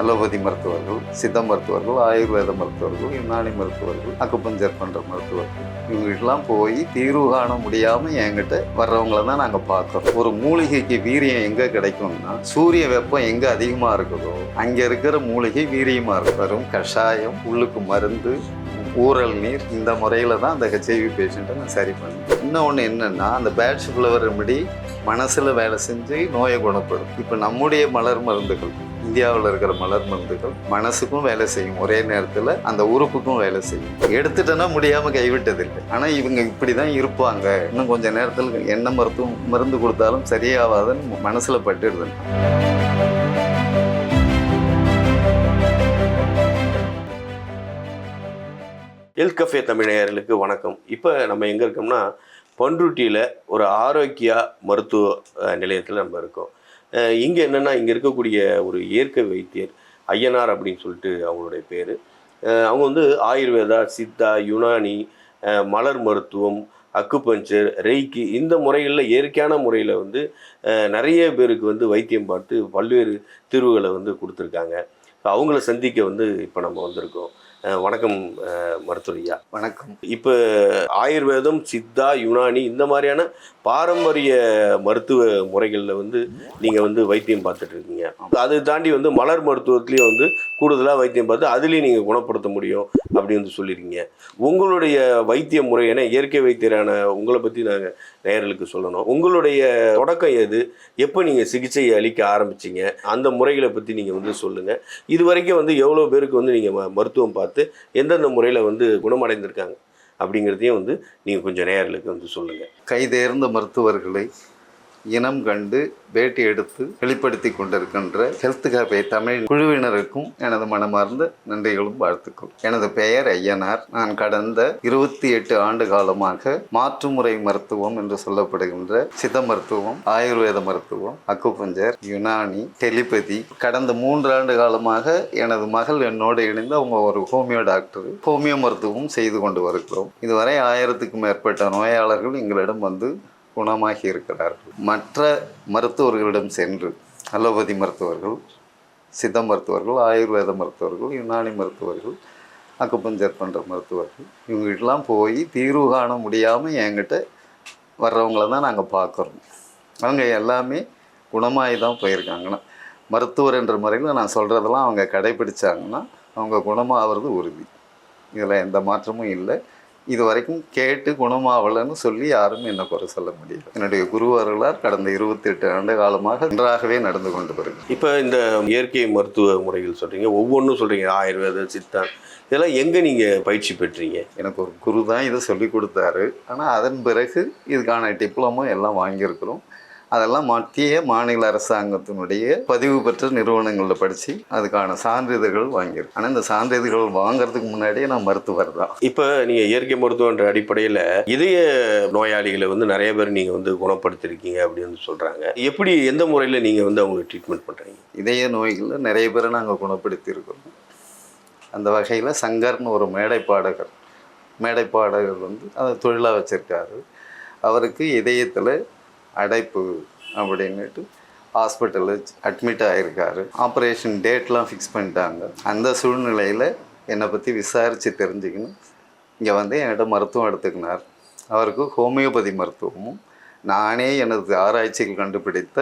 Allopathy மருத்துவர்கள் சித்த மருத்துவர்கள் ஆயுர்வேத மருத்துவர்கள் யுனானி மருத்துவர்கள் அக்குப்பஞ்சர் பண்ணுற மருத்துவர்கள். இவங்ககிட்டலாம் போய் தீர்வு காண முடியாமல் என்கிட்ட வர்றவங்கள தான் நாங்கள் பார்க்குறோம் ஒரு மூலிகைக்கு வீரியம் எங்கே கிடைக்கும்னா சூரிய வெப்பம் எங்கே அதிகமாக இருக்குதோ அங்கே இருக்கிற மூலிகை வீரியமாக இருக்கும். கஷாயம் உள்ளுக்கு மருந்து ஊறல் நீர் இந்த முறையில் தான் அந்த ஹெச்ஐவி பேஷண்ட்டை நான் சரி பண்ணேன். இன்னொன்று என்னென்னா அந்த பேட்ச் ஃப்ளவர் ரெமடி மனசில் வேலை செஞ்சு நோயை குணப்படும் இப்போ நம்முடைய மலர் மருந்துகள் இந்தியாவில் இருக்கிற மலர் மருந்துகள் மனசுக்கும் வேலை செய்யும். ஒரே நேரத்தில் அந்த உறுப்புக்கும் வேலை செய்யும். எடுத்துட்டோன்னா முடியாமல் கைவிட்டதில்லை. ஆனால் இவங்க இப்படி தான் இருப்பாங்க. இன்னும் கொஞ்சம் நேரத்தில் என்ன மருத்துவம் மருந்து கொடுத்தாலும் சரியாகாதுன்னு மனசில் பட்டுடுது எல் கஃபே தமிழர்களுக்கு வணக்கம். இப்போ நம்ம எங்கே இருக்கோம்னா பண்ருட்டியில் ஒரு ஆரோக்கியா மருத்துவ நிலையத்தில் நம்ம இருக்கோம். இங்கே என்னென்னா இங்கே இருக்கக்கூடிய ஒரு இயற்கை வைத்தியர் ஐயனார் அப்படின்னு சொல்லிட்டு அவங்களுடைய பேர். அவங்க வந்து ஆயுர்வேதா சித்தா யுனானி மலர் மருத்துவம் அக்குபஞ்சர் ரெய்க்கு இந்த முறைகளில் இயற்கையான முறையில் வந்து நிறைய பேருக்கு வந்து வைத்தியம் பார்த்து பல்வேறு தீர்வுகளை வந்து கொடுத்துருக்காங்க. அவங்கள சந்திக்க வந்து இப்போ நம்ம வந்திருக்கோம். வணக்கம் அஹ், மருத்துவர் ஐயா. வணக்கம். இப்போ ஆயுர்வேதம் சித்தா யுனானி இந்த மாதிரியான பாரம்பரிய மருத்துவ முறைகளில் வந்து நீங்கள் வந்து வைத்தியம் பார்த்துட்டு இருக்கீங்க. அதை தாண்டி வந்து மலர் மருத்துவத்துலேயும் வந்து கூடுதலாக வைத்தியம் பார்த்து அதுலேயும் நீங்கள் குணப்படுத்த முடியும் அப்படி வந்து சொல்லியிருக்கீங்க. உங்களுடைய வைத்திய முறை ஏன்னா இயற்கை வைத்தியரான உங்களை பற்றி நாங்கள் நேயர்களுக்கு சொல்லணும். உங்களுடைய தொடக்கம் எது? எப்போ நீங்கள் சிகிச்சை அளிக்க ஆரம்பிச்சீங்க? அந்த முறைகளை பற்றி நீங்கள் வந்து சொல்லுங்கள் இது வரைக்கும் வந்து எவ்வளோ பேருக்கு வந்து நீங்கள் மருத்துவம் பார்த்து பார்த்து எந்தெந்த முறையில் வந்து குணமடைந்திருக்காங்க அப்படிங்கிறதையும் வந்து நீங்கள் கொஞ்சம் நேயர்களுக்கு வந்து சொல்லுங்கள் கைதேர்ந்த மருத்துவர்களை இனம் கண்டு பேட்டி எடுத்து வெளிப்படுத்தி கொண்டிருக்கின்ற ஹெல்த் கேப்பை தமிழ் குழுவினருக்கும் எனது மனமார்ந்த நன்றிகளும் வாழ்த்துக்கள். எனது பெயர் ஐயனார். நான் கடந்த இருபத்தி எட்டு ஆண்டு காலமாக மாற்றுமுறை மருத்துவம் என்று சொல்லப்படுகின்ற சித்த மருத்துவம் ஆயுர்வேத மருத்துவம் அக்குபஞ்சர் யுனானி டெலிபதி. கடந்த மூன்று ஆண்டு காலமாக எனது மகள் என்னோடு இணைந்து அவங்க ஒரு ஹோமியோ டாக்டர் ஹோமியோ மருத்துவம் செய்து கொண்டு வருகிறோம். இதுவரை ஆயிரத்துக்கும் மேற்பட்ட நோயாளர்கள் எங்களிடம் வந்து குணமாகி இருக்கிறார்கள் மற்ற மருத்துவர்களிடம் சென்று அலோபதி மருத்துவர்கள் சித்த மருத்துவர்கள் ஆயுர்வேத மருத்துவர்கள் யுனானி மருத்துவர்கள் அக்குப்பஞ்சர் பண்ணுற மருத்துவர்கள் இவங்ககிட்டலாம் போய் தீர்வு காண முடியாமல் என்கிட்ட வர்றவங்கள தான் நாங்கள் பார்க்குறோம் அவங்க எல்லாமே குணமாகி தான் போயிருக்காங்கன்னா மருத்துவர் என்ற முறையில் நான் சொல்கிறதெல்லாம் அவங்க கடைபிடிச்சாங்கன்னா அவங்க குணமாகிறது உறுதி. இதில் எந்த மாற்றமும் இல்லை. இது வரைக்கும் கேட்டு குணமாகலைன்னு சொல்லி யாரும் என்ன குறை சொல்ல முடியல. என்னுடைய குருவர்களார் கடந்த இருபத்தி எட்டு ஆண்டு காலமாக நன்றாகவே நடந்து கொண்டு வருகிறது இப்போ இந்த இயற்கை மருத்துவ முறைகள் சொல்கிறீங்க ஒவ்வொன்றும் சொல்கிறீங்க ஆயுர்வேத சித்தா இதெல்லாம் எங்கே நீங்கள் பயிற்சி பெற்றீங்க? எனக்கு ஒரு குரு தான் இதை சொல்லி கொடுத்தாரு. ஆனால் அதன் பிறகு இதுக்கான டிப்ளமோ எல்லாம் வாங்கியிருக்கிறோம். அதெல்லாம் மத்திய மாநில அரசாங்கத்தினுடைய பதிவு பெற்ற நிறுவனங்களில் படித்து அதுக்கான சான்றிதழ்கள் வாங்கியிருக்கேன். ஆனால் இந்த சான்றிதழ்கள் வாங்குறதுக்கு முன்னாடியே நான் மருத்துவர் தான். இப்போ நீங்கள் இயற்கை மருத்துவன்ற அடிப்படையில் இதய நோயாளிகளை வந்து நிறைய பேர் நீங்கள் வந்து குணப்படுத்திருக்கீங்க அப்படின்னு சொல்கிறாங்க எப்படி எந்த முறையில் நீங்கள் வந்து அவங்களுக்கு ட்ரீட்மெண்ட் பண்ணுறீங்க இதய நோய்களில் நிறைய பேரை நாங்கள் குணப்படுத்தியிருக்கிறோம் அந்த வகையில் சங்கர்னு ஒரு மேடை பாடகர் மேடை பாடகர் வந்து அதை தொழிலாக வச்சுருக்காரு. அவருக்கு இதயத்தில் அடைப்பு அப்படின்னுட்டு ஹாஸ்பிட்டலில் அட்மிட் ஆகியிருக்காரு ஆப்ரேஷன் டேட்லாம் ஃபிக்ஸ் பண்ணிட்டாங்க. அந்த சூழ்நிலையில் என்னை பற்றி விசாரித்து தெரிஞ்சுக்கணும். இங்கே வந்து என்கிட்ட மருத்துவம் எடுத்துக்கினார். அவருக்கு ஹோமியோபதி மருத்துவமும் நானே எனது ஆராய்ச்சியில் கண்டுபிடித்த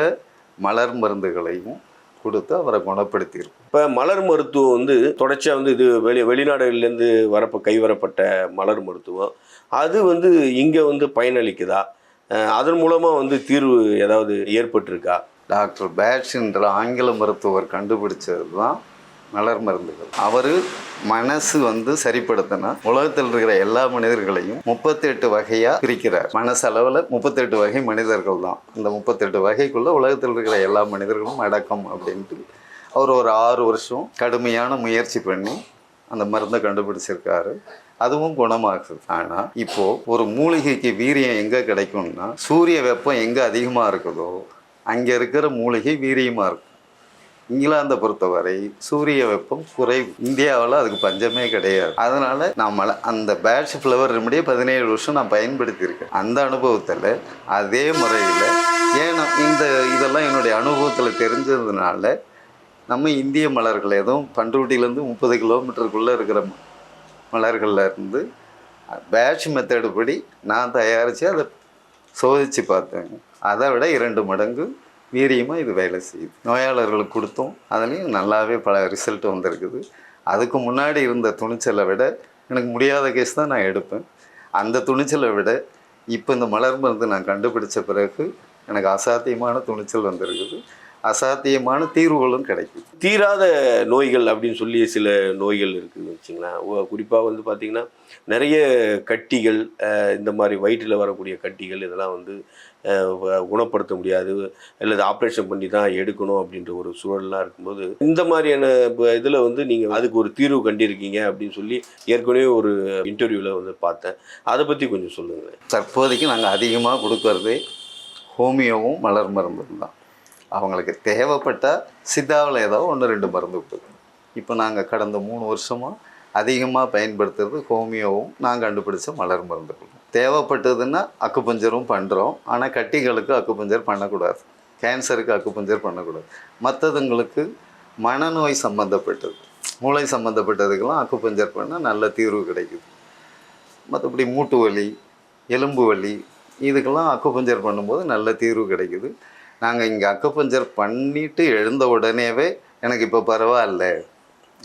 மலர் மருந்துகளையும் கொடுத்து அவரை குணப்படுத்தியிருக்கும். இப்போ மலர் மருத்துவம் வந்து தொடர்ச்சியாக வந்து இது வெளி வெளிநாடுகள்லேருந்து வரப்போ கைவரப்பட்ட மலர் மருத்துவம். அது வந்து இங்கே வந்து பயனளிக்குதா? அதன் மூலமாக வந்து தீர்வு ஏதாவது ஏற்பட்டிருக்கா? டாக்டர் பேட்ச் ஆங்கில மருத்துவர் கண்டுபிடிச்சது தான் மலர் மருந்துகள். அவர் மனசு வந்து சரிப்படுத்தினா உலகத்தில் இருக்கிற எல்லா மனிதர்களையும் முப்பத்தெட்டு வகையாக பிரிக்கிறார். மனசளவில் முப்பத்தெட்டு வகை மனிதர்கள் தான் இந்த முப்பத்தெட்டு வகைக்குள்ளே உலகத்தில் இருக்கிற எல்லா மனிதர்களும் அடக்கம் அப்படின்ட்டு அவர் ஒரு ஆறு வருஷம் கடுமையான முயற்சி பண்ணி அந்த மருந்தை கண்டுபிடிச்சிருக்காரு. அதுவும் குணமாகுது ஆனால் இப்போது ஒரு மூலிகைக்கு வீரியம் எங்கே கிடைக்கும்னா சூரிய வெப்பம் எங்கே அதிகமாக இருக்குதோ அங்கே இருக்கிற மூலிகை வீரியமாக இருக்கும். இங்கிலாந்தை பொறுத்தவரை சூரிய வெப்பம் குறைவு. இந்தியாவில் அதுக்கு பஞ்சமே கிடையாது. அதனால் நான் அந்த பேட்ச் ஃப்ளவர் ரெமடியை பதினேழு வருஷம் நான் பயன்படுத்தியிருக்கேன். அந்த அனுபவத்தில் அதே முறையில் ஏன்னா இந்த இதெல்லாம் என்னுடைய அனுபவத்தில் தெரிஞ்சதுனால நம்ம இந்திய மலர்கள் எதுவும் பண்ருட்டியிலேருந்து முப்பது கிலோமீட்டருக்குள்ளே இருக்கிற மலர்களில் இருந்து பேட்ச் மெத்தடு படி நான் தயாரித்து அதை சோதித்து பார்த்தேங்க. அதை விட இரண்டு மடங்கு வீரியமாக இது வேலை செய்யுது. நோயாளர்களுக்கு கொடுத்தோம். அதுலேயும் நல்லாவே பல ரிசல்ட் வந்திருக்குது. அதுக்கு முன்னாடி இருந்த துணிச்சலை விட எனக்கு முடியாத கேஸ் தான் நான் எடுப்பேன். அந்த துணிச்சலை விட இப்போ இந்த மலர் மருந்து நான் கண்டுபிடிச்ச பிறகு எனக்கு அசாத்தியமான துணிச்சல் வந்திருக்குது. அசாத்தியமான தீர்வுகளும் கிடைக்குது தீராத நோய்கள் அப்படின்னு சொல்லி சில நோய்கள் இருக்குதுன்னு வச்சுங்களேன். குறிப்பாக வந்து பார்த்திங்கன்னா நிறைய கட்டிகள் இந்த மாதிரி வயிற்றில் வரக்கூடிய கட்டிகள் இதெல்லாம் வந்து குணப்படுத்த முடியாது. அல்லது ஆப்ரேஷன் பண்ணி தான் எடுக்கணும் அப்படின்ற ஒரு சூழல்லாம் இருக்கும்போது இந்த மாதிரியான இதில் வந்து நீங்கள் அதுக்கு ஒரு தீர்வு கண்டிருக்கீங்க அப்படின்னு சொல்லி ஏற்கனவே ஒரு இன்டர்வியூவில் வந்து பார்த்தேன். அதை பற்றி கொஞ்சம் சொல்லுங்களேன். தற்போதைக்கு நாங்கள் அதிகமாக கொடுக்கறதே ஹோமியோவும் மலர் மருந்தும் தான் அவங்களுக்கு தேவைப்பட்டால் சித்தாவில் ஏதோ ஒன்று ரெண்டு மருந்து விட்டுக்கணும் இப்போ நாங்கள் கடந்த மூணு வருஷமாக அதிகமாக பயன்படுத்துறது ஹோமியோவும் நாங்கள் கண்டுபிடிச்ச மலர் மருந்துகளும் தேவைப்பட்டதுன்னா அக்குப்பஞ்சரும் பண்ணுறோம் ஆனால் கட்டிகளுக்கு அக்குப்பஞ்சர் பண்ணக்கூடாது. கேன்சருக்கு அக்குப்பஞ்சர் பண்ணக்கூடாது. மற்றதுங்களுக்கு மனநோய் சம்மந்தப்பட்டது மூளை சம்மந்தப்பட்டதுக்கெல்லாம் அக்குப்பஞ்சர் பண்ணால் நல்ல தீர்வு கிடைக்குது. மற்றபடி மூட்டு வலி எலும்பு வலி இதுக்கெல்லாம் அக்குப்பஞ்சர் பண்ணும்போது நல்ல தீர்வு கிடைக்குது. நாங்கள் இங்கே அக்கப்பஞ்சர் பண்ணிவிட்டு எழுந்த உடனேவே எனக்கு இப்போ பரவாயில்ல.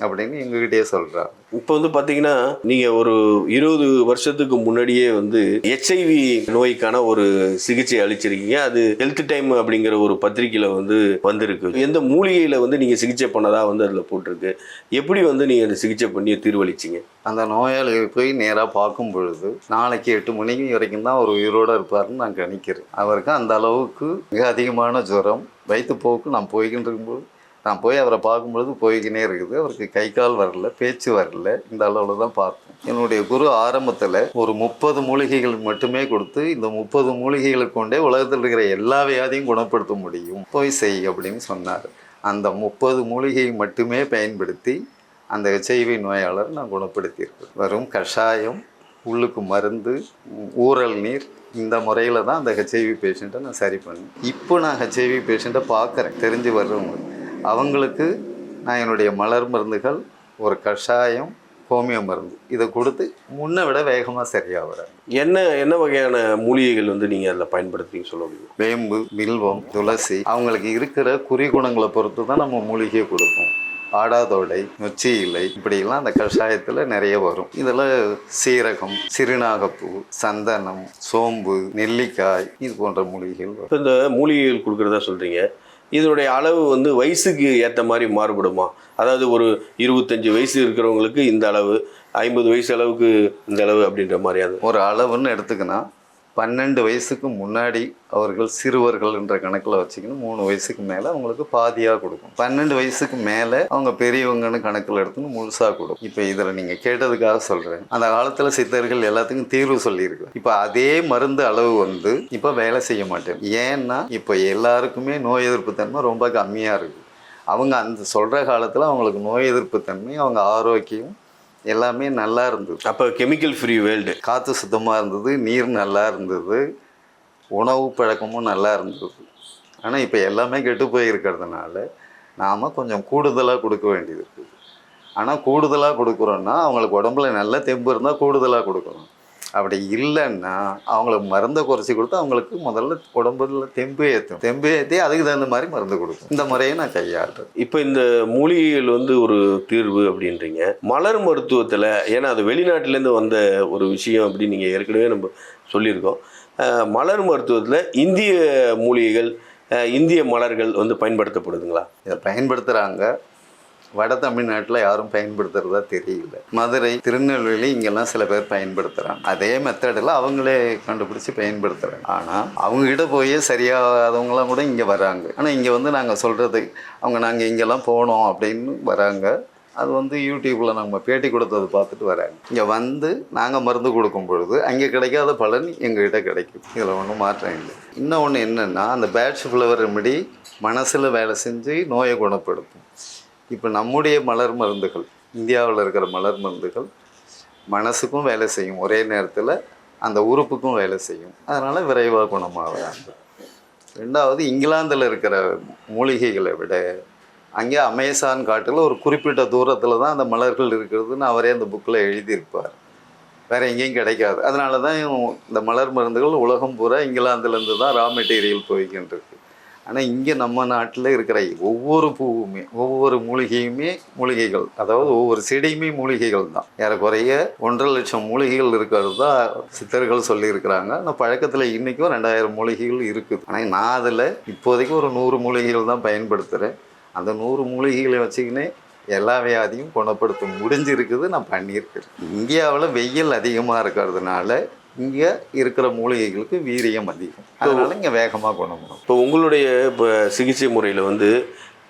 அப்படின்னு எங்ககிட்டயே சொல்கிறாங்க இப்போ வந்து பார்த்தீங்கன்னா நீங்கள் ஒரு இருபது வருஷத்துக்கு முன்னாடியே வந்து ஹெச்ஐவி நோய்க்கான ஒரு சிகிச்சை அளிச்சிருக்கீங்க. அது ஹெல்த் டைம் அப்படிங்கிற ஒரு பத்திரிக்கையில் வந்து வந்திருக்கு. எந்த மூலிகையில் வந்து நீங்கள் சிகிச்சை பண்ணதா வந்து அதில் போட்டிருக்கு. எப்படி வந்து நீங்கள் அந்த சிகிச்சை பண்ணி தீர்வளிச்சிங்க? அந்த நோயாளி போய் நேராக பார்க்கும் பொழுது நாளைக்கு எட்டு மணிக்கு வரைக்கும் தான் அவர் உயிரோடு இருப்பார்னு நான் கணிக்கிறேன். அவருக்கு அந்த அளவுக்கு மிக அதிகமான ஜுரம் வயிற்றுப்போக்கு நான் போய்கிட்டு இருக்கும்போது நான் போய் அவரை பார்க்கும்பொழுது போய்கினே இருக்குது. அவருக்கு கை கால் வரல பேச்சு வரல. இந்த அளவில் தான் பார்த்தேன். என்னுடைய குரு ஆரம்பத்தில் ஒரு முப்பது மூலிகைகள் மட்டுமே கொடுத்து இந்த முப்பது மூலிகைகளை கொண்டே உலகத்தில் இருக்கிற எல்லா வியாதியும் குணப்படுத்த முடியும். போய் செய் அப்படின்னு சொன்னார். அந்த முப்பது மூலிகையை மட்டுமே பயன்படுத்தி அந்த ஹெச்ஐவி நோயாளர் நான் குணப்படுத்தியிருக்கேன். வெறும் கஷாயம் உள்ளுக்கு மருந்து ஊறல் நீர் இந்த முறையில் தான் அந்த ஹெச்ஐவி பேஷண்ட்டை நான் சரி பண்ணேன். இப்போ நான் ஹெச்ஐவி பேஷண்ட்டை பார்க்குறேன். தெரிஞ்சு வர்றவங்க அவங்களுக்கு நான் என்னுடைய மலர் மருந்துகள் ஒரு கஷாயம் ஹோமியோ மருந்து. இதை கொடுத்து முன்னை விட வேகமாக சரியாகிறாங்க என்ன என்ன வகையான மூலிகைகள் வந்து நீங்கள் அதில் பயன்படுத்துறீங்க சொல்ல முடியும்? வேம்பு வில்வம் துளசி அவங்களுக்கு இருக்கிற குறிகுணங்களை பொறுத்து தான் நம்ம மூலிகையை கொடுப்போம். ஆடாதோடை நொச்சி இலை இப்படியெல்லாம் அந்த கஷாயத்தில் நிறைய வரும். இதில் சீரகம் சிறுநாகப்பூ சந்தனம் சோம்பு நெல்லிக்காய் இது போன்ற மூலிகைகள் இந்த மூலிகைகள் கொடுக்குறதா சொல்கிறீங்க இதனுடைய அளவு வந்து வயசுக்கு ஏற்ற மாதிரி மாறுபடுமா? அதாவது ஒரு இருபத்தஞ்சி வயசு இருக்கிறவங்களுக்கு இந்த அளவு ஐம்பது வயசு அளவுக்கு இந்த அளவு அப்படின்ற மாதிரியாது ஒரு அளவுன்னு எடுத்துக்கினா பன்னெண்டு வயசுக்கு முன்னாடி அவர்கள் சிறுவர்கள் என்ற கணக்கில் வச்சுக்கணும். மூணு வயசுக்கு மேலே அவங்களுக்கு பாதியாக கொடுக்கும். பன்னெண்டு வயசுக்கு மேலே அவங்க பெரியவங்கன்னு கணக்கில் எடுத்துன்னு முழுசாக கொடுக்கும். இப்போ இதில் நீங்கள் கேட்டதுக்காக சொல்கிறேன் அந்த காலத்தில் சித்தர்கள் எல்லாத்துக்கும் தீர்வு சொல்லியிருக்கு. இப்போ அதே மருந்து அளவு வந்து இப்போ வேலை செய்ய மாட்டேன். ஏன்னா இப்போ எல்லாருக்குமே நோய் எதிர்ப்பு தன்மை ரொம்ப கம்மியாக இருக்குது அவங்க அந்த சொல்கிற காலத்தில் அவங்களுக்கு நோய் எதிர்ப்பு தன்மை அவங்க ஆரோக்கியம் எல்லாமே நல்லா இருந்தது. அப்போ கெமிக்கல் ஃப்ரீ வேர்ல்டு காற்று சுத்தமாக இருந்தது நீர் நல்லா இருந்தது உணவு பழக்கமும் நல்லா இருந்தது. ஆனால் இப்போ எல்லாமே கெட்டு போயிருக்கிறதுனால நாம் கொஞ்சம் கூடுதலாக கொடுக்க வேண்டியது இருக்குது. ஆனால் கூடுதலாக கொடுக்குறோன்னா அவங்களுக்கு உடம்புல நல்ல தெம்பு இருந்தால் கூடுதலாக கொடுக்கணும். அப்படி இல்லைன்னா அவங்களுக்கு மருந்தை குறைச்சி கொடுத்து அவங்களுக்கு முதல்ல உடம்புல தெம்பு ஏற்றும் தெம்பு ஏற்றி அதுக்கு தகுந்த மாதிரி மருந்து கொடுக்கும். இந்த முறையை நான் கையாளுறேன். இப்போ இந்த மூலிகைகள் வந்து ஒரு தீர்வு அப்படின்றீங்க. மலர் மருத்துவத்தில் ஏன்னா அது வெளிநாட்டிலேருந்து வந்த ஒரு விஷயம் அப்படின்னு நீங்கள் ஏற்கனவே நம்ம சொல்லியிருக்கோம். மலர் மருத்துவத்தில் இந்திய மூலிகைகள் இந்திய மலர்கள் வந்து பயன்படுத்தப்படுதுங்களா? இதை பயன்படுத்துகிறாங்க வட தமிழ்நாட்டில் யாரும் பயன்படுத்துறதா தெரியல. மதுரை திருநெல்வேலி இங்கெல்லாம் சில பேர் பயன்படுத்துகிறாங்க அதே மெத்தடில் அவங்களே கண்டுபிடிச்சி பயன்படுத்துகிறாங்க ஆனால் அவங்ககிட்ட போய் சரியாகாதவங்களாம் கூட இங்கே வராங்க. ஆனால் இங்கே வந்து நாங்கள் சொல்கிறது அவங்க நாங்கள் இங்கெல்லாம் போனோம் அப்படின்னு வராங்க. அது வந்து யூடியூப்பில் நம்ம பேட்டி கொடுத்தது பார்த்துட்டு வராங்க. இங்கே வந்து நாங்கள் மருந்து கொடுக்கும் பொழுது அங்கே கிடைக்காத பலன் எங்ககிட்ட கிடைக்கும். இதில் ஒன்றும் மாற்றம் இல்லை. இன்னொன்று என்னென்னா அந்த பேட்ச் ஃப்ளவர் ரெமெடி மனசில் வேலை செஞ்சு நோயை குணப்படுத்தும். இப்போ நம்முடைய மலர் மருந்துகள் இந்தியாவில் இருக்கிற மலர் மருந்துகள் மனசுக்கும் வேலை செய்யும். ஒரே நேரத்தில் அந்த உறுப்புக்கும் வேலை செய்யும். அதனால் விரைவாக குணமாகிறாங்க ரெண்டாவது இங்கிலாந்தில் இருக்கிற மூலிகைகளை விட அங்கே அமேசான் காட்டில் ஒரு குறிப்பிட்ட தூரத்தில் தான் அந்த மலர்கள் இருக்கிறதுன்னு அவரே அந்த புக்கில் எழுதியிருப்பார். வேறு எங்கேயும் கிடைக்காது. அதனால தான் இந்த மலர் மருந்துகள் உலகம் பூரா இங்கிலாந்துலேருந்து தான் ரா மெட்டீரியல் போய்கின்றிருக்கு ஆனால் இங்கே நம்ம நாட்டில் இருக்கிற ஒவ்வொரு பூவுமே ஒவ்வொரு மூலிகையுமே மூலிகைகள். அதாவது ஒவ்வொரு செடியுமே மூலிகைகள் தான். ஏறக்குறைய ஒன்றரை லட்சம் மூலிகைகள் இருக்கிறது தான் சித்தர்கள் சொல்லியிருக்கிறாங்க. ஆனால் பழக்கத்தில் இன்றைக்கும் ரெண்டாயிரம் மூலிகைகள் இருக்குது. ஆனால் நான் அதில் இப்போதைக்கு ஒரு நூறு மூலிகைகள் தான் பயன்படுத்துகிறேன் அந்த நூறு மூலிகைகளை வச்சுக்கினே எல்லா வியாதியும் குணப்படுத்த முடிஞ்சிருக்குது நான் பண்ணியிருக்கிறேன். இந்தியாவில் வெயில் அதிகமாக இருக்கிறதுனால இங்கே இருக்கிற மூலிகைகளுக்கு வீரியம் அதிகம். அதனால இங்கே வேகமாக குணமாகும் இப்போ உங்களுடைய இப்போ சிகிச்சை முறையில் வந்து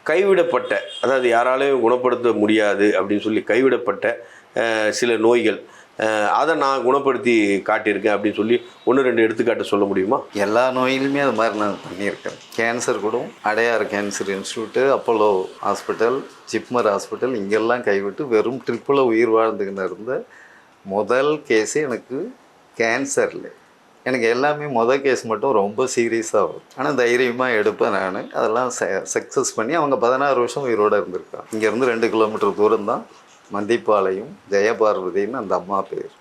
கைவிடப்பட்ட அதாவது யாராலையும் குணப்படுத்த முடியாது அப்படின்னு சொல்லி கைவிடப்பட்ட சில நோய்கள் அதை நான் குணப்படுத்தி காட்டியிருக்கேன் அப்படின்னு சொல்லி ஒன்று ரெண்டு எடுத்துக்காட்டு சொல்ல முடியுமா? எல்லா நோயிலுமே அது மாதிரி நான் பண்ணியிருக்கேன். கேன்சர் கூட Adyar cancer institute Apollo hospital JIPMER hospital இங்கெல்லாம் கைவிட்டு வெறும் ட்ரிப்பில் உயிர் வாழ்ந்துக்கின்னு இருந்த முதல் கேஸே எனக்கு கேன்சரில். எனக்கு எல்லாமே மொதல் கேஸ் மட்டும் ரொம்ப சீரியஸாக வரும். ஆனால் தைரியமாக எடுப்பேன் நான். அதெல்லாம் சக்ஸஸ் பண்ணி அவங்க பதினாறு வருஷம் உயிரோடு இருந்திருக்காங்க. இங்கேருந்து ரெண்டு கிலோமீட்டர் தூரம் தான் மந்திப்பாளையம் ஜெயபார்வதின்னு அந்த அம்மா பேர்.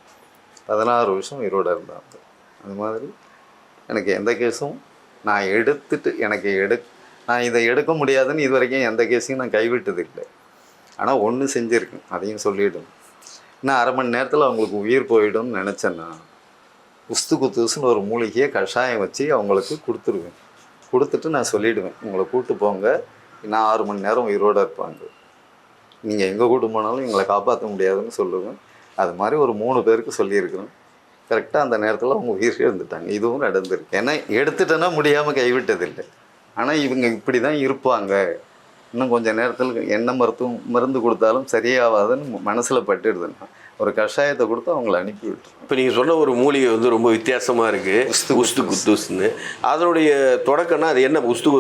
பதினாறு வருஷம் உயிரோடு இருந்தாங்க. அது மாதிரி எனக்கு எந்த கேஸும் நான் எடுத்துட்டு எனக்கு எடு நான் இதை எடுக்க முடியாதுன்னு இது வரைக்கும் எந்த கேஸையும் நான் கைவிட்டது இல்லை ஆனால் ஒன்று செஞ்சுருக்கேன். அதையும் சொல்லிவிடும் இன்னும் அரை மணி நேரத்தில் அவங்களுக்கு உயிர் போயிடும்னு நினச்சேன்னா உஸ்து குத்துசுன்னு ஒரு மூலிகையை கஷாயம் வச்சு அவங்களுக்கு கொடுத்துருவேன். கொடுத்துட்டு நான் சொல்லிவிடுவேன் உங்களை கூப்பிட்டு போங்க. நான் ஆறு மணி நேரம் உயிரோடு இருப்பாங்க. நீங்கள் எங்கே கூட்டு போனாலும் எங்களை காப்பாற்ற முடியாதுன்னு சொல்லுவேன். அது மாதிரி ஒரு மூணு பேருக்கு சொல்லியிருக்கிறேன். கரெக்டாக அந்த நேரத்தில் அவங்க உயிர் இருந்துட்டாங்க இதுவும் நடந்திருக்கு. ஏன்னா எடுத்துட்டேன்னா முடியாமல் கைவிட்டதில்லை. ஆனால் இவங்க இப்படி தான் இருப்பாங்க. இன்னும் கொஞ்சம் நேரத்தில் என்ன மருத்துவம் மருந்து கொடுத்தாலும் சரியாகாதுன்னு மனசில் பட்டுடுதுன்னா ஒரு கஷாயத்தை கொடுத்து அவங்கள அனுப்பி விட்டுருவோம் இப்போ நீங்கள் சொன்ன ஒரு மூலிகை வந்து ரொம்ப வித்தியாசமாக இருக்குது உஸ்து குத்துஸ்னு. அதனுடைய தொடக்கம்னா அது என்ன உஸ்து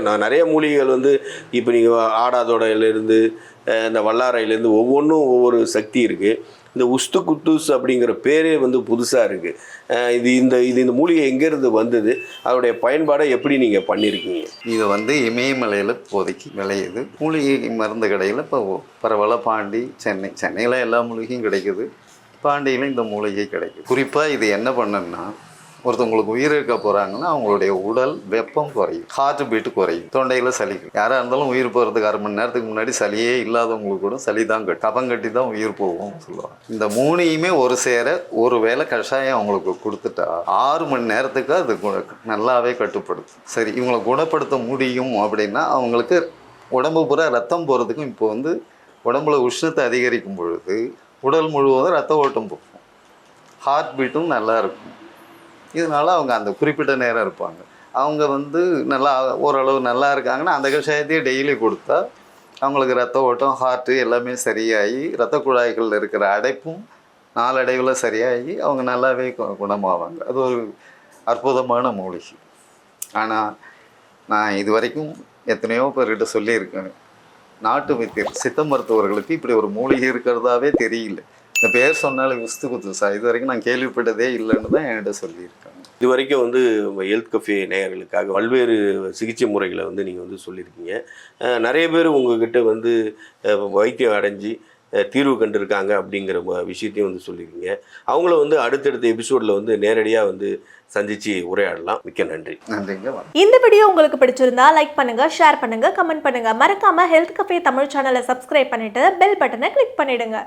நான் நிறைய மூலிகைகள் வந்து இப்போ நீங்கள் ஆடாதோடையிலேருந்து இந்த வல்லாரையிலேருந்து ஒவ்வொன்றும் ஒவ்வொரு சக்தி இருக்குது இந்த உஸ்து குத்துஸ் அப்படிங்கிற பேரே வந்து புதுசாக இருக்குது இது இந்த இது இந்த மூலிகை எங்கேருந்து வந்தது? அதோடைய பயன்பாடை எப்படி நீங்கள் பண்ணியிருக்கீங்க இது வந்து இமயமலையில் இப்போதைக்கு விளையுது. மூலிகை மருந்து கடையில் இப்போ பரவாயில்ல பாண்டி சென்னை சென்னையில் எல்லா மூலிகையும் கிடைக்குது. பாண்டியில் இந்த மூலிகை கிடைக்குது. குறிப்பாக இது என்ன பண்ணுன்னா ஒருத்தவங்களுக்கு உயிர் இருக்க போகிறாங்கன்னா அவங்களுடைய உடல் வெப்பம் குறையும் ஹார்ட் பீட்டு குறையும் தொண்டையில் சளி யாராக இருந்தாலும் உயிர் போகிறதுக்கு அரை மணி நேரத்துக்கு முன்னாடி சளியே இல்லாதவங்களுக்கு கூட சளி தான் கட்டு கபம் கட்டி தான் உயிர் போகும் சொல்லுவாங்க. இந்த மூணையுமே ஒரு சேர ஒரு வேளை கஷாயம் அவங்களுக்கு கொடுத்துட்டா ஆறு மணி நேரத்துக்கு அது நல்லாவே கட்டுப்படுத்தும். சரி இவங்களை குணப்படுத்த முடியும் அப்படின்னா அவங்களுக்கு உடம்பு பூரா ரத்தம் போகிறதுக்கும் இப்போ வந்து உடம்புல உஷ்ணத்தை அதிகரிக்கும் பொழுது உடல் முழுவதும் ரத்த ஓட்டம் போகும். ஹார்ட் பீட்டும் நல்லாயிருக்கும் இதனால அவங்க அந்த குறிப்பிட்ட நேரம் இருப்பாங்க. அவங்க வந்து நல்லா ஓரளவு நல்லா இருக்காங்கன்னா அந்த கஷாயத்தையே டெய்லி கொடுத்தா அவங்களுக்கு ரத்த ஓட்டம் ஹார்ட்டு எல்லாமே சரியாகி ரத்த குழாய்களில் இருக்கிற அடைப்பும் நாளடைவில் சரியாகி அவங்க நல்லாவே கு- குணமாவாங்க. அது ஒரு அற்புதமான மூலிகை. ஆனால் நான் இது வரைக்கும் எத்தனையோ பேர்கிட்ட சொல்லியிருக்கேன். நாட்டு வைத்தியர் சித்த மருத்துவர்களுக்கு இப்படி ஒரு மூலிகை இருக்கிறதாவே தெரியல. இந்த பேர் சொன்னாலே உஸ்து குத்துசா இது வரைக்கும் நான் கேள்விப்பட்டதே இல்லைன்னு தான் என்கிட்ட சொல்லியிருக்காங்க. இது வரைக்கும் வந்து ஹெல்த் கஃபே நேயர்களுக்காக பல்வேறு சிகிச்சை முறைகளை வந்து நீங்கள் வந்து சொல்லியிருக்கீங்க. நிறைய பேர் உங்ககிட்ட வந்து வைத்தியம் அடைஞ்சு தீர்வு கண்டிருக்காங்க அப்படிங்கிற விஷயத்தையும் வந்து சொல்லியிருக்கீங்க. அவங்கள வந்து அடுத்தடுத்த எபிசோடில் வந்து நேரடியாக வந்து சந்தித்து உரையாடலாம். மிக்க நன்றி. நன்றிங்க. இந்த வீடியோ உங்களுக்கு பிடிச்சிருந்தா லைக் பண்ணுங்க ஷேர் பண்ணுங்க கமெண்ட் பண்ணுங்க. மறக்காம ஹெல்த் கஃபே தமிழ் சேனலை சப்ஸ்கிரைப் பண்ணிட்டு பெல் பட்டனை கிளிக் பண்ணிடுங்க.